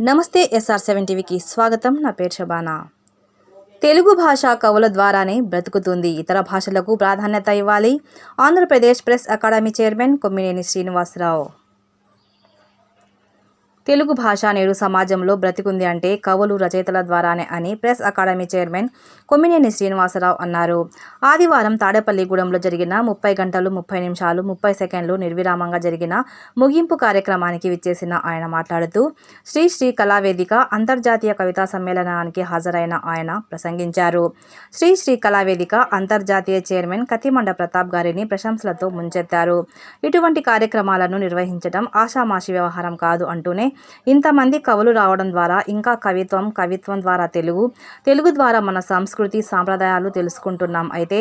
నమస్తే SR seven టీవీకి స్వాగతం. నా పేరు శబానా. తెలుగు భాష కవుల ద్వారానే బ్రతుకుతుంది. ఇతర భాషలకు ప్రాధాన్యత ఇవ్వాలి. Andhra Pradesh press academy chairman Kommineni Srinivasarao. Telugu భాష నేడు సమాజంలో బ్రతికుంది అంటే కవులు రచయితల ద్వారానే అని press academy chairman Kommineni Srinivasarao అన్నారు. ఆదివారం తాడేపల్లిగూడెంలో జరిగిన ముప్పై గంటలు ముప్పై నిమిషాలు ముప్పై సెకండ్లు నిర్విరామంగా జరిగిన ముగింపు కార్యక్రమానికి విచ్చేసిన ఆయన మాట్లాడుతూ శ్రీ శ్రీ కళావేదిక అంతర్జాతీయ కవితా సమ్మేళనానికి హాజరైన ఆయన ప్రసంగించారు. శ్రీ శ్రీ కళావేదిక అంతర్జాతీయ చైర్మన్ కతిమండ ప్రతాప్ గారిని ప్రశంసలతో ముంచెత్తారు. ఇటువంటి కార్యక్రమాలను నిర్వహించడం ఆషామాషి వ్యవహారం కాదు అంటూనే ఇంతమంది కవులు రావడం ద్వారా ఇంకా కవిత్వం కవిత్వం ద్వారా తెలుగు తెలుగు ద్వారా మన సంస్కృతి సాంప్రదాయాలు తెలుసుకుంటున్నాం. అయితే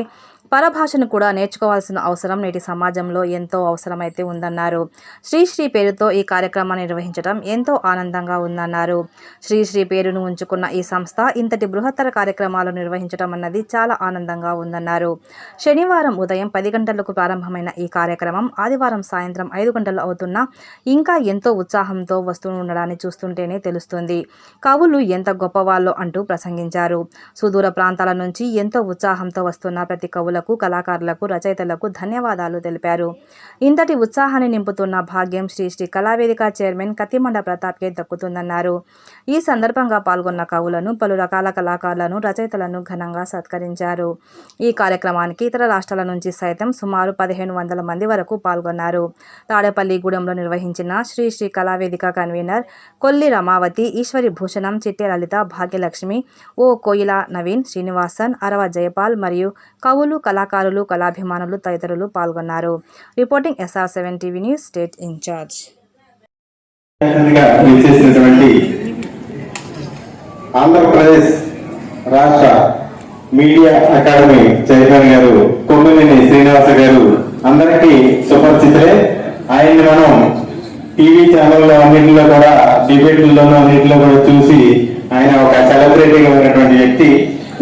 పరభాషను కూడా నేర్చుకోవాల్సిన అవసరం నేటి సమాజంలో ఎంతో అవసరమైతే ఉందన్నారు. శ్రీశ్రీ పేరుతో ఈ కార్యక్రమాన్ని నిర్వహించడం ఎంతో ఆనందంగా ఉందన్నారు. శ్రీశ్రీ పేరును ఉంచుకున్న ఈ సంస్థ ఇంతటి బృహత్తర కార్యక్రమాలు నిర్వహించడం అన్నది చాలా ఆనందంగా ఉందన్నారు. శనివారం ఉదయం పది గంటలకు ప్రారంభమైన ఈ కార్యక్రమం ఆదివారం సాయంత్రం ఐదు గంటలు అవుతున్నా ఇంకా ఎంతో ఉత్సాహంతో వస్తూ ఉండడాన్ని చూస్తుంటేనే తెలుస్తుంది. కవులు ఎంత గొప్పవాళ్ళో అంటూ ప్రసంగించారు. సుదూర ప్రాంతాల నుంచి ఎంతో ఉత్సాహంతో వస్తున్న ప్రతి కవులకు కళాకారులకు రచయితలకు ధన్యవాదాలు తెలిపారు. ఇంతటి ఉత్సాహాన్ని నింపుతున్న భాగ్యం శ్రీ శ్రీ కళావేదిక చైర్మన్ కత్తిమండ ప్రతాప్కే దక్కుతుందన్నారు. ఈ సందర్భంగా పాల్గొన్న కవులను పలు రకాల కళాకారులను రచయితలను ఘనంగా సత్కరించారు. ఈ కార్యక్రమానికి ఇతర రాష్ట్రాల నుంచి సైతం సుమారు పదిహేను వందల మంది వరకు పాల్గొన్నారు. తాడేపల్లిగూడెంలో నిర్వహించిన శ్రీ శ్రీ కళావేదిక కన్వీనర్ కొల్లి రమావతి ఈశ్వరి భూషణం చిట్టె లలిత భాగ్యలక్ష్మి ఓ కోయిల నవీన్ శ్రీనివాసన్ అరవ జయపాల్ మరియు కవులు కళాకారులు కళాభిమానులు తదితరులు పాల్గొన్నారు. Reporting SR seven TV news state in-charge Andhra Pradesh రాష్ట్ర మీడియా అకాడమీ చైర్మన్ గారు కొమ్మినేని శ్రీనివాస గారు అందరికీ సుపరిచితులే. ఆయన్ని మనం టీవీ ఛానల్లో అన్నింటిలో కూడా డిబేట్లలోనూ అన్నింటిలో కూడా చూసి ఆయన ఒక సెలబ్రిటీగా ఉన్నటువంటి వ్యక్తి.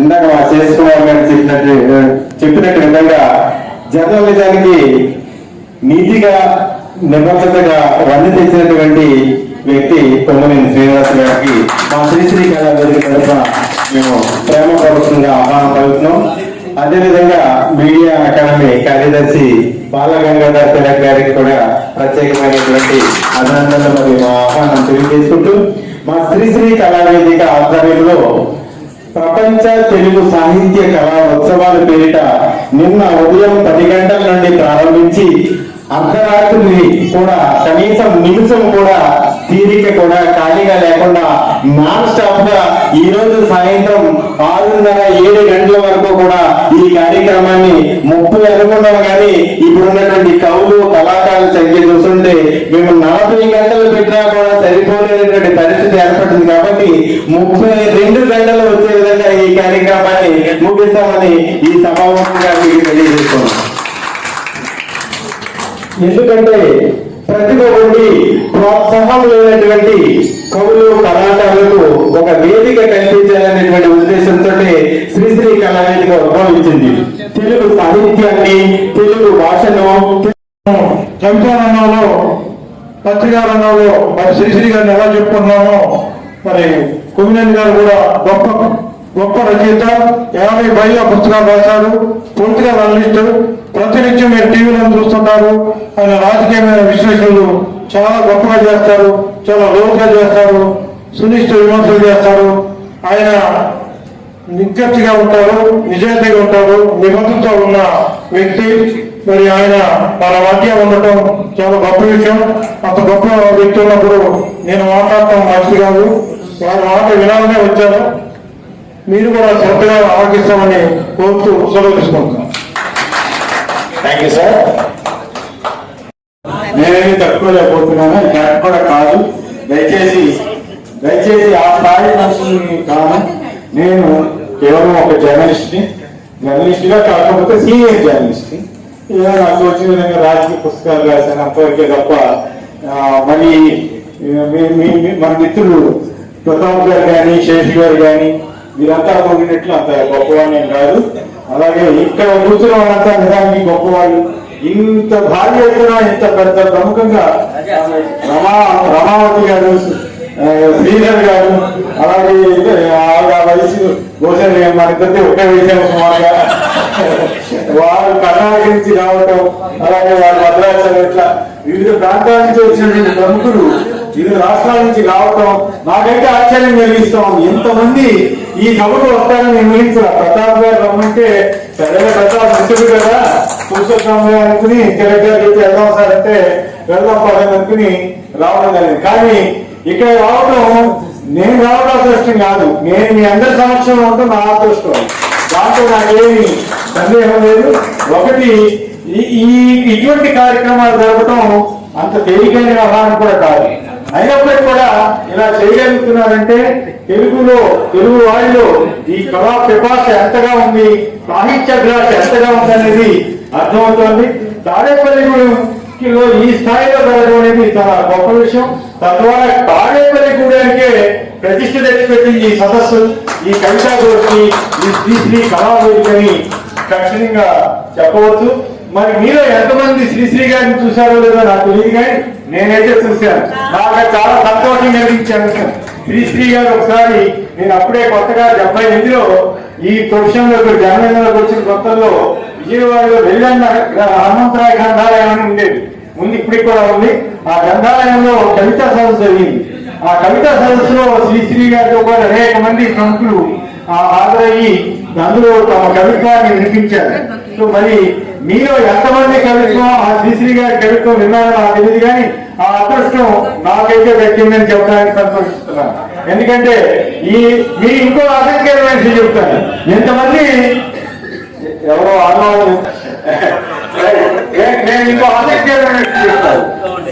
ఇందాక శేష్ కుమార్ గారు చెప్పినట్టు చెప్పినట్టు విధంగా జర్నలిజానికి నీతిగా నిబద్ధతగా వన్నె తెచ్చినటువంటి వ్యక్తి కొమ్మనేని శ్రీనివాస గారికి మా శ్రీశ్రీ కళావేదిక తరఫున మేము ప్రేమ ప్రభుత్వంగా ఆహ్వానం పలుకుతున్నాం. అదేవిధంగా మీడియా అకాడమీ కార్యదర్శి బాలగంగాధర్ తిలక్ గారికి కూడా ప్రత్యేకమైనటువంటి అభినందనలు మరియు మా ఆహ్వానం తెలియజేసుకుంటూ మా శ్రీశ్రీ కళావేదిక ఆధ్వర్యంలో ప్రపంచ తెలుగు సాహిత్య కళా ఉత్సవాల పేరిట నిన్న ఉదయం పది గంటల నుండి ప్రారంభించి అర్ధరాత్రి కూడా కనీసం నిమిషం కూడా తీరిక కూడా ఖాళీగా లేకుండా నాన్ స్టాప్గా ఈ రోజు సాయంత్రం ఆరున్నర ఏడు గంటల వరకు కూడా ఈ కార్యక్రమాన్ని ముప్పై అనుకున్నాం కానీ ఇప్పుడున్నటువంటి కవులు కళాకారుల సంఖ్య చూస్తుంటే మేము నలభై గంటలు పెట్టినా కూడా సరిపోలేనటువంటి పరిస్థితి ఏర్పడింది కాబట్టి ముప్పై రెండు గంటలు వచ్చే చేస్తామని ఈ సభాముఖంగా మీకు తెలియజేస్తున్నాం. ఎందుకంటే ప్రతిభ ఉండి ప్రోత్సాహం లేనటువంటి కవులు కళాకారులకు ఒక వేదిక కల్పించాలనేటువంటి ఉద్దేశంతో శ్రీశ్రీ కళావేదిక ఉద్భవించింది. తెలుగు సాహిత్యాన్ని తెలుగు భాషను కవితా రంగంలో పత్రికా రంగంలో మరి శ్రీశ్రీ గారిని ఎలా చెప్పుకున్నామో మరి కుమినేని గారు కూడా గొప్ప గొప్ప రచయిత యాభై పైగా పుస్తకాలు రాశారు పొలిటికల్ అనలిస్ట్ ప్రతినిత్యం మీరు టీవీలో చూస్తుంటారు ఆయన రాజకీయమైన విశ్లేషణలు చాలా గొప్పగా చేస్తారు చాలా లోతుగా చేస్తారు సునిష్ట విమర్శలు చేస్తారు. ఆయన నిక్కచ్చిగా ఉంటారు నిజాయితీగా ఉంటారు నిబద్ధతతో ఉన్న వ్యక్తి. మరి ఆయన మన మధ్య ఉండటం చాలా గొప్ప విషయం. అంత గొప్ప వ్యక్తి ఉన్నప్పుడు నేను మాట్లాడటం మంచిది కాదు. వారి మాట వినాలనే వచ్చాను. మీరు కూడా చక్కగా ఆలోచిస్తామని కోరుతూ సెలవుకుంటున్నాం థ్యాంక్ యూ సార్ నేనేమి తక్కువ లేకపోతున్నాను నాకు కూడా కాదు. దయచేసి దయచేసి ఆ స్థాయి మనుషుల్ని కాను నేను కేవలం ఒక జర్నలిస్ట్ని జర్నలిస్ట్గా కాకపోతే సీనియర్ జర్నలిస్ట్ని. ఏదో నాకు వచ్చిన విధంగా రాజకీయ పుస్తకాలు రాశాను అంతవరకే తప్ప ఆ, మరి మీ- మీ- మన మిత్రులు ప్రతాప్ గారు కానీ శేష్ గారు కానీ వీరంతా పొగినట్లు అంత గొప్పవాళ్ళు ఏం కాదు. అలాగే ఇక్కడ కూర్చున్న వాళ్ళంతా నిజానికి గొప్పవాళ్ళు. ఇంత భారీ ఎత్తున ఇంత పెద్ద ప్రముఖంగా రమా రమావతి గారు శ్రీధర్ గారు అలాగే ఆ వయసు భోజనం మనకంటే ఒకే విషయం సుమారుగా వారు కర్ణాటక నుంచి రావటం అలాగే వారు భద్రాచలం ఇట్లా వివిధ ప్రాంతాల నుంచి వచ్చినటువంటి ప్రముఖులు వివిధ రాష్ట్రాల నుంచి రావటం నాకైతే ఆశ్చర్యం కలిగిస్తాం ఎంతమంది ఈ సభకు వస్తారని నేను ఊహించరా ప్రతాప్ గారు రమ్మంటే సరైన ప్రతాప్ మంచిది కదా. పురుషోత్తమ అనుకుని కలెక్టర్ వెళ్దాం సార్ అంటే వెళ్దాం పదని అనుకుని రావడం జరిగింది. కానీ ఇక్కడ రావడం నేను రావడం అదృష్టం కాదు. నేను మీ అందరి సమక్షంలో ఉంటే నా అదృష్టం. దాంట్లో నాకేమి సందేహం లేదు. ఒకటి ఈ- ఈ ఇటువంటి కార్యక్రమాలు జరపడం అంత తేలికైన వ్యవహారం కూడా కాదు. అయినప్పటికీ కూడా ఇలా చేయగలుగుతున్నారంటే తెలుగులో తెలుగు వారిలో ఈ కళా పిపాస ఎంతగా ఉంది సాహిత్యాభ్యాస ఎంతగా ఉంది అనేది అర్థమవుతోంది. తాడేపల్లిగూడెంలో ఈ స్థాయిలో జరగడం అనేది చాలా గొప్ప విషయం. తద్వారా తాడేపల్లిగూడెంకే ప్రతిష్ట తెచ్చిపెట్టింది ఈ సదస్సు ఈ కవితా గోష్ఠి ఈ శ్రీశ్రీ కళావేదికని ఖచ్చితంగా చెప్పవచ్చు. మరి మీలో ఎంతమంది శ్రీశ్రీ గారిని చూశారో లేదో నాకు తెలియదు కానీ నేనైతే చూశాను. నాకు చాలా సంతోషం కలిగించాను శ్రీశ్రీ గారు ఒకసారి నేను అప్పుడే కొత్తగా డెబ్బై ఎనిమిదిలో ఈ ప్రొఫెషన్లో జన్మదినంలోకి వచ్చిన కొత్తలో విజయవాడలో వెళ్ళన్న హనుమంతరాయ గ్రంథాలయం అని ఉండేది. ముందు ఇప్పటికి కూడా ఉంది. ఆ గ్రంథాలయంలో కవితా సదస్సు జరిగింది. ఆ కవితా సదస్సులో శ్రీశ్రీ గారితో కూడా అనేక మంది ప్రముఖులు ఆ హాజరయ్యి అందులో తమ కవిత్వాన్ని వినిపించారు. సో మరి మీలో ఎంతమంది కవిత్వం ఆ శ్రీశ్రీ గారి కవిత్వం విన్నారో నాకు తెలియదు కానీ ఆ అదృష్టం నాకైతే దక్కిందని చెప్పడానికి సంతోషిస్తున్నాను. ఎందుకంటే ఈ మీ ఇంకో ఆసక్తికరమైన విషయం చెప్తాను. ఎంతమంది ఎవరో అన్నాను నేను ఇంకో ఆసక్తికరమైన విషయం చెప్తాను.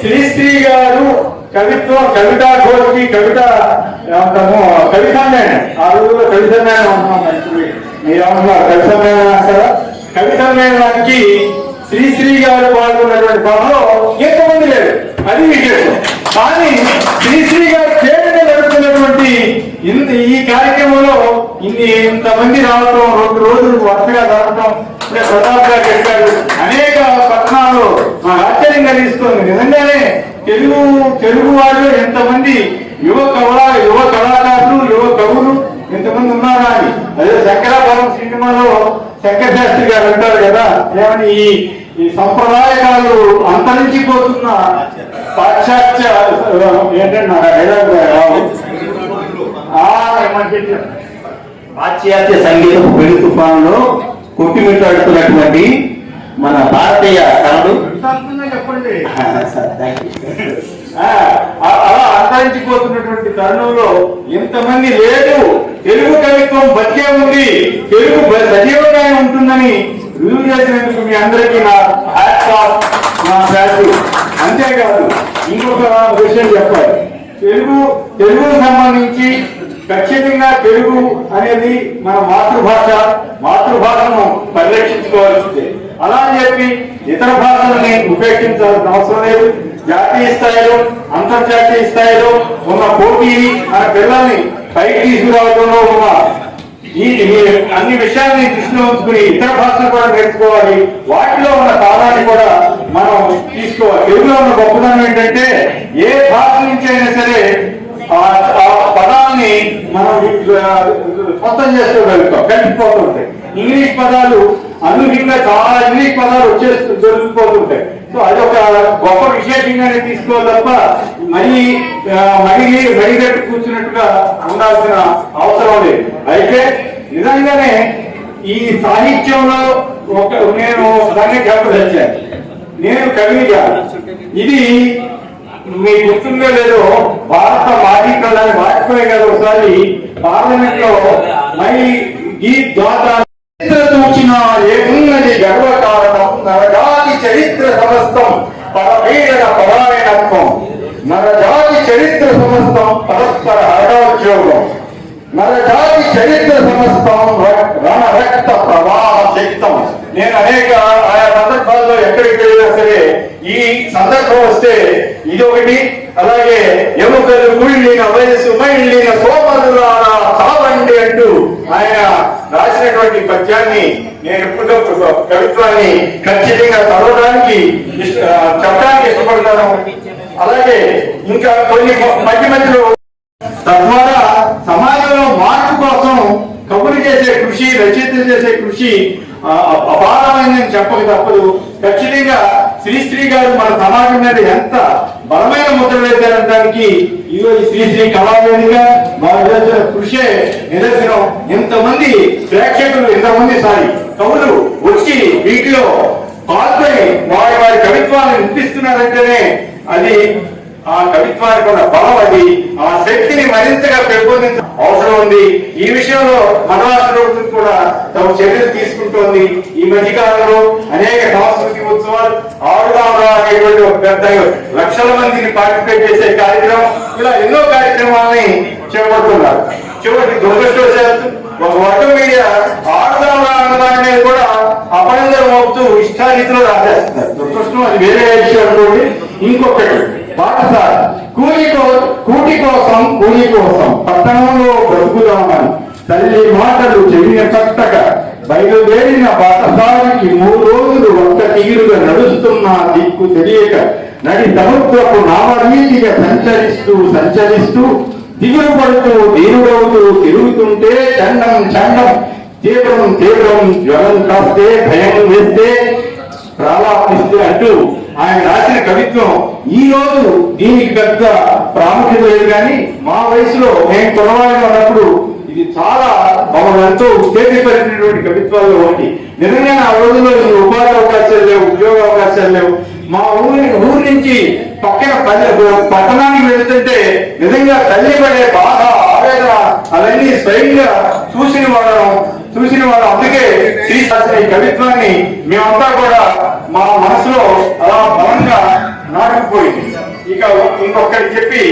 శ్రీశ్రీ గారు కవిత్వం కవిత గోష్ఠి కవిత అంటాము కవి సమ్మేళనం ఆ రోజుల్లో కవి సమ్మేళనం అంటున్నాం మీరు? అంటున్నారు కవి సమ్మేళనం అంటారా? కవి సమ్మేళనానికి శ్రీశ్రీ గారు పాల్గొన్నటువంటి సభలో ఎంతమంది లేరు? అది విశేషం కానీ శ్రీశ్రీ గారు పేరున జరుగుతున్నటువంటి ఇంత ఈ కార్యక్రమంలో ఇన్ని ఇంతమంది రావటం రెండు రోజులు వరుసగా జరగటం ఇప్పుడే ప్రతాప్ గారు చెప్పారు. అనేక పట్టణాల్లో మా ఆశ్చర్యం కలిగిస్తుంది నిజంగానే తెలుగు తెలుగు వాళ్ళు ఎంతమంది యువ కళ యువ కళాకారులు యువ కవులు ఎంతమంది ఉన్నారా అని. అదే శంకరాభరణం సినిమాలో శాస్త్రి గారు అంటారు కదా ఏమని ఈ ఈ సంప్రదాయకాలు అంతరించిపోతున్న పాశ్చాత్య ఏంటంటే పాశ్చాత్య సంగీతపు పెళ్ళి తుఫాన్లో కొట్టిమిట్టాడుతున్నటువంటి మన భారతీయ కళలు. చెప్పండి. అలా అంతరించిపోతున్నటువంటి తరుణంలో ఇంతమంది లేదు తెలుగు కవిత్వం బతికే ఉంది. తెలుగు సజీవంగా ఉంటుందని రుజువు చేసినందుకు మీ అందరికీ నా హ్యాట్స్ ఆఫ్ నా అంతేకాదు ఇంకొక విషయం చెప్పాలి. తెలుగు తెలుగుకు సంబంధించి ఖచ్చితంగా తెలుగు అనేది మన మాతృభాష. మాతృభాషను పరిరక్షించుకోవాల్సిందే. అలా అని చెప్పి ఇతర భాషలని ఉపేక్షించాల్సిన అవసరం లేదు. జాతీయ స్థాయిలో అంతర్జాతీయ స్థాయిలో ఉన్న పోటీని మన పిల్లల్ని పైకి తీసుకురావడంలో ఉన్న ఈ అన్ని విషయాల్ని దృష్టిలో ఉంచుకుని ఇతర భాషలు కూడా నేర్చుకోవాలి. వాటిలో ఉన్న కాలాన్ని కూడా మనం తీసుకోవాలి. తెలుగులో ఉన్న గొప్పదనం ఏంటంటే ఏ భాష నుంచి అయినా సరే ఆ ఆ పదాన్ని మనం స్వంతం చేసుకోగలుగుతాం కలిసిపోతుంటాయి ఇంగ్లీష్ పదాలు అనూహ్యంగా చాలా ఇంగ్లీష్ పదాలు వచ్చేస్తూ దొరికిపోతుంటాయి సో అదొక గొప్ప విశేషంగానే తీసుకోవాలి తప్ప మరీ ఆ, మడిగి మడిగట్టు కూర్చున్నట్టుగా ఉండాల్సిన అవసరం లేదు. అయితే నిజంగానే ఈ సాహిత్యంలో ఒక నేను దాన్ని చెప్పదలిచాను నేను కవిని కాదు. ఇది మీ గుర్తుందో లేదో భారత మాజీ ప్రధాని వాజ్పేయి గారు ఒకసారి పార్లమెంట్లో మై ఈ ద్వారా చూచిన ఏమున్నది గర్వ చరిత్ర సమస్తం పరపీడన పరాయణత్వం. నరజాతి చరిత్ర సమస్తం పరస్పర హఠోద్యోగం నరజాతి చరిత్ర సమస్తం రణరక్త రక్త ప్రవాహ శక్తం. నేను అనేక ఆయా సందర్భాల్లో ఎక్కడికి వెళ్ళినా సరే ఈ సందర్భం వస్తే ఇదొకటి. అలాగే ఎముకలు కుళ్ళిన వయసు మైళ్ళిన సోమరులారా ఆయన రాసినటువంటి పద్యాన్ని నేను ఎప్పటికప్పుడు కవిత్వాన్ని ఖచ్చితంగా చదవడానికి చెప్పడానికి ఇష్టపడతాను. అలాగే ఇంకా కొన్ని మధ్య మధ్యలో తద్వారా సమాజంలో మార్పు కోసం కబురు చేసే కృషి రచయితలు చేసే కృషి అపారమైందని చెప్పక తప్పదు. ఖచ్చితంగా శ్రీశ్రీ గారు మన సమాజం మీద ఎంత బలమైన ముద్ర వేశారనడానికి ఈరోజు శ్రీ కళావేదిక వారు చేసిన కృషే నిదర్శనం. ఇంతమంది ప్రేక్షకులు ఇంతమంది సారి కవులు వచ్చి వీటిలో పాల్గొని వారి వారి కవిత్వాన్ని వినిపిస్తున్నారంటేనే అది ఆ కవిత్వానికి ఉన్న బలం అది ఆ శక్తిని మరింతగా పెంపొందించ ఉంది ఈ విషయంలో మన రాష్ట్ర ప్రభుత్వం కూడా తమ చర్యలు తీసుకుంటోంది. ఈ మధ్య కాలంలో అనేక సాంస్కృతిక ఉత్సవాలు ఆడుదామరా అనేటువంటి ఒక పెద్ద లక్షల మందిని పార్టిసిపేట్ చేసే కార్యక్రమం ఇలా ఎన్నో కార్యక్రమాలని చేపడుతున్నారు. చివరికి దురదృష్టవశాత్తు ఒక వర్గం మీడియా ఆడుదామరా అన్నదా కూడా అపనందరం మోపుతూ ఇష్టారీతిలో రాసేస్తున్నారు. దురదృష్టం అది వేరే విషయం అనుకోండి. ఇంకొకటి పాఠశాల కూలి కూటి కోసం కూలి కోసం పట్టణంలో బ్రతుకుదామని తల్లి మాటలు చెవిన చక్కగా బయలుదేరిన పాఠశాలకి మూడు రోజులు ఒక్క తీరుగా నడుస్తున్న దిక్కు తెలియక నడి సముద్రపు నామరీతిగా సంచరిస్తూ సంచరిస్తూ దిగులు పడుతూ దీనుడవుతూ తిరుగుతుంటే చండం చండం తీవ్రం తీవ్రం జ్వరం కాస్తే భయం వేస్తే ప్రాలాపిస్తే అంటూ ఆయన రాసిన కవిత్వం ఈ రోజు దీనికి పెద్ద ప్రాముఖ్యత లేదు కానీ మా వయసులో మేము కొనవాళ్ళగా ఉన్నప్పుడు ఇది చాలా మమ్మల్ని ఎంతో ఉత్తేజపరిచినటువంటి కవిత్వాల్లో ఒకటి. నిజంగా ఆ రోజుల్లో ఈ ఉపాధి అవకాశాలు లేవు ఉద్యోగ అవకాశాలు లేవు. మా ఊరి ఊరి నుంచి పక్కన పల్లె పట్టణానికి వెళ్తుంటే నిజంగా తల్లి పడే బాధ ఆవేదన అవన్నీ స్వయంగా చూసిన వాళ్ళం. చూసిన వాళ్ళు అందుకే శ్రీశాస్త్రి ఈ కవిత్వాన్ని మేమంతా కూడా మా మనసులో అలా బలంగా నాటుకుపోయింది. ఇక ఇంకొకటి చెప్పి